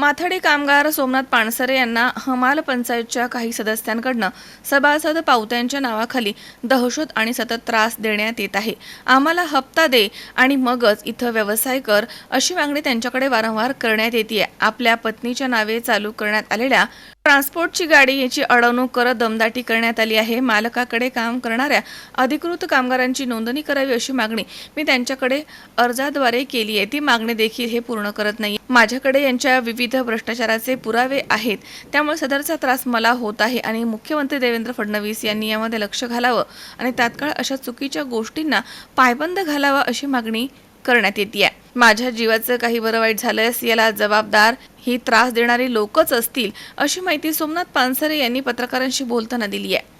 माथाडी कामगार सोमनाथ पानसरे यांना हमाल पंचायतच्या काही सदस्यांकडनं सभासद पावत्यांच्या नावाखाली दहशत आणि सतत त्रास देण्यात येत आहे. आम्हाला हप्ता दे आणि मगच इथं व्यवसाय कर अशी मागणी त्यांच्याकडे वारंवार करण्यात येते आपल्या पत्नीच्या नावे चालू करण्यात आलेल्या ट्रान्सपोर्टची गाडी याची अडवणूक करत दमदाटी करण्यात आली आहे. मालकाकडे काम करणाऱ्या अधिकृत कामगारांची नोंदणी करावी अशी मागणी मी त्यांच्याकडे अर्जाद्वारे केली आहे. ती मागणी देखील हे पूर्ण करत नाही माझ्याकडे यांच्या विविध भ्रष्टाचाराचे पुरावे आहेत. त्यामुळे सदरचा त्रास मला होत आहे आणि मुख्यमंत्री देवेंद्र फडणवीस यांनी यामध्ये लक्ष घालावं आणि तात्काळ अशा चुकीच्या गोष्टींना पायबंद घालावा अशी मागणी करण्यात येते आहे माझ्या जीवाचं काही बरं वाईट झालंस याला जबाबदार ही त्रास देणारी लोकच असतील अशी माहिती सोमनाथ पानसरे यांनी पत्रकारांशी बोलताना दिली आहे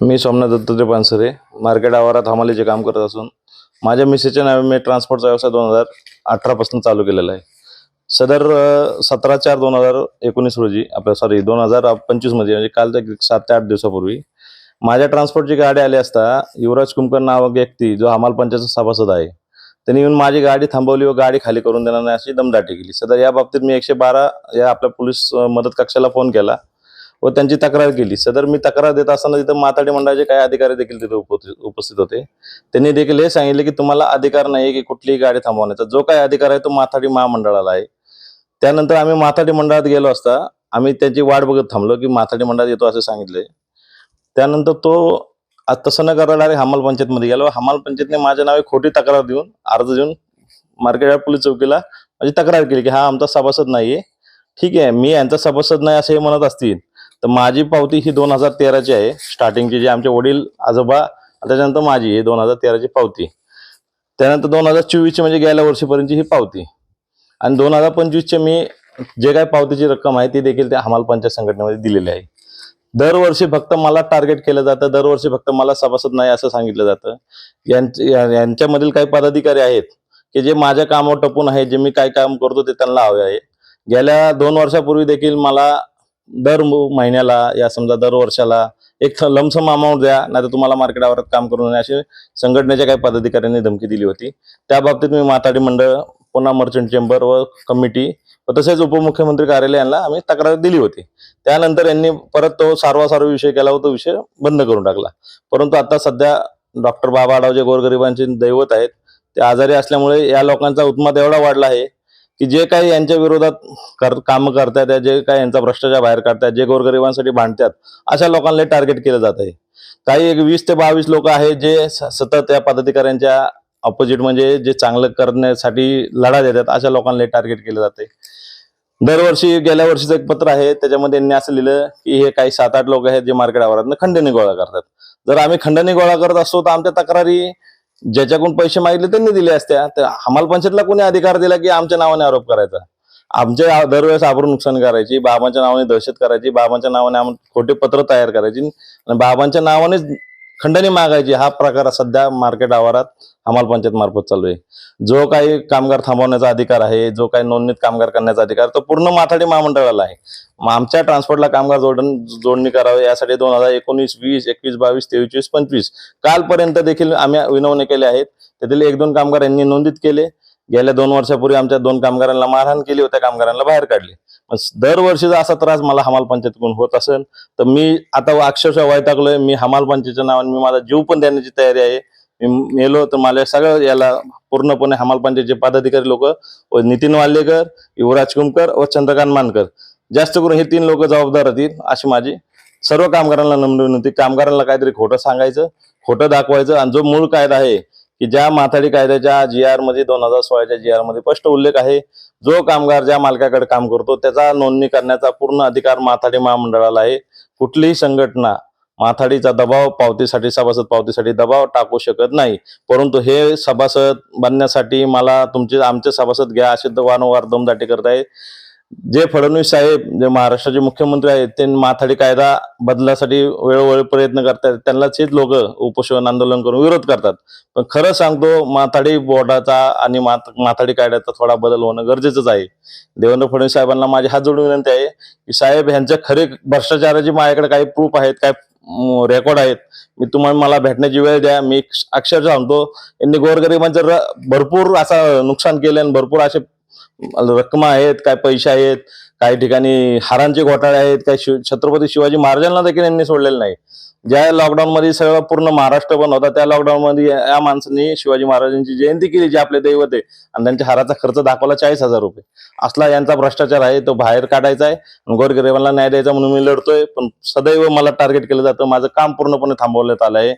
मी सोमनाथ दत्तात्रय पानसरे मार्केट आवारात हमालीचे काम करत असून माझ्या मिसेसच्या नावे मी ट्रान्सपोर्टचा व्यवसाय दोन हजार अठरापासून चालू केलेला आहे. सदर सतरा चार दोन हजार एकोणीस रोजी आपल्या सॉरी दोन हजार पंचवीसमध्ये म्हणजे काल सात ते आठ दिवसापूर्वी माझ्या ट्रान्सपोर्टची गाडी आली असता युवराज कुमकर नाव व्यक्ती जो हमाल पंचायतचा सभासद आहे त्यांनी येऊन माझी गाडी थांबवली व गाडी खाली करून देणार नाही अशी दमदाटी केली. सदर या बाबतीत मी एकशे बारा या आपल्या पोलीस मदत कक्षाला फोन केला. व त्यांची तक्रार केली. सदर मी तक्रार देत असताना तिथं माथाडी मंडळाचे काही अधिकारी देखील तिथे उपस्थित होते. त्यांनी देखील हे सांगितले की तुम्हाला अधिकार नाही की कुठलीही गाडी थांबवण्याचा. जो काही अधिकार आहे तो माथाडी महामंडळाला आहे. त्यानंतर आम्ही माथाडी मंडळात गेलो असता आम्ही त्यांची वाट बघत थांबलो की माथाडी मंडळात येतो असे सांगितले. त्यानंतर तो तसं न करायला डायरेक्ट हमाल पंचायतमध्ये गेलो. हमाल पंचायतने माझ्या नावे खोटी तक्रार देऊन अर्ज देऊन मार्केट पोलीस चौकीला माझी तक्रार केली की हा आमचा सभासद नाहीये. ठीक आहे मी यांचा सभासद नाही असं हे म्हणत असतील. तर माझी पावती ही दोन हजार तेराची आहे. स्टार्टिंगची जी आमचे वडील आजोबा त्याच्यानंतर माझी ही दोन हजार तेराची पावती. त्यानंतर दोन हजार चोवीसची म्हणजे गेल्या वर्षीपर्यंतची ही पावती. आणि दोन हजार पंचवीसचे मी जे काही पावतीची रक्कम आहे ती देखील त्या हमाल पंचायत संघटनेमध्ये दिलेली आहे. दरवर्षी फक्त मला टार्गेट केलं जातं दरवर्षी फक्त मला सभासद नाही असं सांगितलं जातं. या- यांच्यामधील काही पदाधिकारी आहेत की जे माझ्या कामावर टपून आहे जे मी काय काम करतो ते त्यांना हवे आहे. गेल्या दोन वर्षापूर्वी देखील मला दर म- महिन्याला या समजा दर वर्षाला एक लमसम अमाऊंट द्या नाही तर तुम्हाला मार्केट काम करून नये अशी संघटनेच्या काही पदाधिकाऱ्यांनी धमकी दिली होती. त्या बाबतीत मी माथाडी मंडळ पुन्हा मर्चंट चेंबर व कमिटी व तसेच उपमुख्यमंत्री कार्यालयांना आम्ही तक्रार दिली होती. त्यानंतर यांनी परत तो सारवासारव विषय केला व तो विषय बंद करून टाकला. परंतु आता सध्या डॉक्टर बाबा आडाव जे गोरगरिबांचे दैवत आहेत. ते आजारी असल्यामुळे या लोकांचा उत्माद एवढा वाढला आहे की जे काही यांच्या विरोधात कर काम करतायत जे काही यांचा भ्रष्टाचार बाहेर काढतात जे गोरगरिबांसाठी भांडतात अशा लोकांना टार्गेट केलं जात आहे. काही एक वीस ते बावीस लोक आहेत जे सतत या पदाधिकाऱ्यांच्या ऑपोजिट म्हणजे जे चांगलं करण्यासाठी लढा देतात अशा लोकांना टार्गेट केलं जाते दरवर्षी गेल्या वर्षीचं एक पत्र आहे त्याच्यामध्ये यांनी असं लिहिलं की हे काही सात आठ लोक आहेत जे मार्केट आवारात खंडणी गोळा करतात. जर आम्ही खंडणी गोळा करत असतो तर आमच्या तक्रारी ज्याच्याकडून पैसे मागितले त्यांनी दिले असत्या तर हमाल पंचायतला कोणी अधिकार दिला की आमच्या नावाने आरोप करायचा? आमच्या दरवेळेस आबरून नुकसान करायची बाबांच्या नावाने दहशत करायची बाबांच्या नावाने आम्ही खोटे पत्र तयार करायची आणि बाबांच्या नावानेच खंडणी मागायची हा प्रकार सध्या मार्केट आवारात हमाल पंचायत मार्फत चालू आहे. जो काही कामगार थांबवण्याचा अधिकार आहे जो काही नोंदणीत कामगार करण्याचा अधिकार तो पूर्ण माथाडी महामंडळाला आहे. आमच्या ट्रान्सपोर्टला कामगार जोडण जोडणी करावी यासाठी दोन हजार एकोणीस वीस एकवीस बावीस तेवीस पंचवीस कालपर्यंत देखील आम्ही विनवणी केले आहेत. त्यातील एक दोन कामगार यांनी नोंदीत केले. गेल्या दोन वर्षापूर्वी आमच्या दोन कामगारांना मारहाण केली होत्या कामगारांना बाहेर काढले. पण दरवर्षीचा असा त्रास मला हमाल पंचायतीकडून होत असेल तर मी आता अक्षरशः वैतागलोय मी हमाल पंचायतच्या नावाने मी माझा जीव पण देण्याची तयारी आहे. मी मेलो तर मला सगळं याला पूर्णपणे हमाल पंचायतचे पदाधिकारी लोक व नितीन वाल्लेकर युवराज कुमकर व चंद्रकांत मानकर. जास्त करून हे तीन लोक जबाबदार राहतील अशी माझी सर्व कामगारांना नम्र विनंती. कामगारांना काहीतरी खोटं सांगायचं खोटं दाखवायचं आणि जो मूळ कायदा आहे की ज्या माथाडी कायद्याच्या जी आरमध्ये दोन हजार सोळाच्या जी आरमध्ये स्पष्ट उल्लेख आहे जो कामगार ज्या मालकाकडे काम करतो त्याचा नोंदणी करण्याचा पूर्ण अधिकार माथाडी महामंडळाला आहे. कुठलीही संघटना माथाडीचा दबाव पावतीसाठी सभासद पावतीसाठी दबाव टाकू शकत नाही. परंतु हे सभासद बनण्यासाठी मला तुमचे आमचे सभासद घ्या असे वारंवार दमदाटी करत आहे जे फडणवीस साहेब जे महाराष्ट्राचे मुख्यमंत्री आहेत ते माथाडी कायदा बदलासाठी वेळोवेळी प्रयत्न करतात त्यांनाच हेच लोक उपोषण आंदोलन करून विरोध करतात. पण खरं सांगतो माथाडी बोर्डाचा आणि माथाडी कायद्याचा थोडा बदल होणं गरजेचंच आहे. देवेंद्र फडणवीस साहेबांना माझी हात जोडून विनंती आहे की साहेब ह्यांच्या खरे भ्रष्टाचाराची माझ्याकडे काही प्रूफ आहेत काय रेकॉर्ड आहेत मी तुम्हाला मला भेटण्याची वेळ द्या. मी अक्षरशः सांगतो यांनी गोरगरिबांचं र- भरपूर असं नुकसान केलं आणि भरपूर असे रक्कम आहेत काय पैसे आहेत काही ठिकाणी हारांचे घोटाळे आहेत काय शिव छत्रपती शिवाजी महाराजांना देखील यांनी सोडलेलं नाही. ज्या लॉकडाऊन मध्ये सगळं पूर्ण महाराष्ट्र बंद होता त्या लॉकडाऊन मध्ये या माणसांनी शिवाजी महाराजांची जयंती केली जे आपले दैवत आहे आणि त्यांच्या हाराचा खर्च दाखवला चाळीस हजार रुपये. असला यांचा भ्रष्टाचार आहे तो बाहेर काढायचा आहे गोरगरिबांना न्याय द्यायचा म्हणून मी लढतोय पण सदैव मला टार्गेट केलं जातं माझं काम पूर्णपणे थांबवण्यात आलं आहे.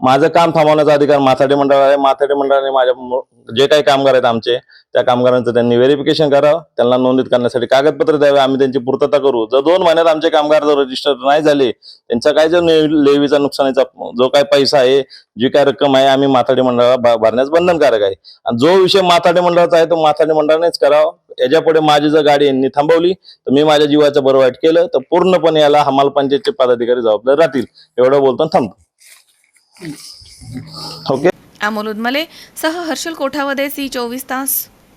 माझं काम थांबवण्याचा अधिकार माथाडी मंडळ आहे. माथाडी मंडळाने माझ्या जे काही कामगार आहेत आमचे त्या कामगारांचं त्यांनी व्हेरिफिकेशन करावं. त्यांना नोंदणी करण्यासाठी कागदपत्र द्यावे. आम्ही त्यांची पूर्तता करू. जर दोन महिन्यात आमचे कामगार जर रजिस्टर नाही झाले त्यांचा काय जो लेवीचा नुकसानीचा जो काय पैसा आहे जी काय रक्कम आहे आम्ही माथाडी मंडळाला भरण्यास बंधनकारक आहे. आणि जो विषय माथाडी मंडळाचा आहे तो माथाडी मंडळानेच करावा. याच्यापुढे माझी जर गाडी यांनी थांबवली तर मी माझ्या जीवाचं बरं वाईट केलं तर पूर्णपणे याला हमाल पंचायतचे पदाधिकारी जबाबदार राहतील. एवढं बोलतो थांबतो. ओके अमोल उदमले सह हर्षल कोठावदे सी चोवीस तास.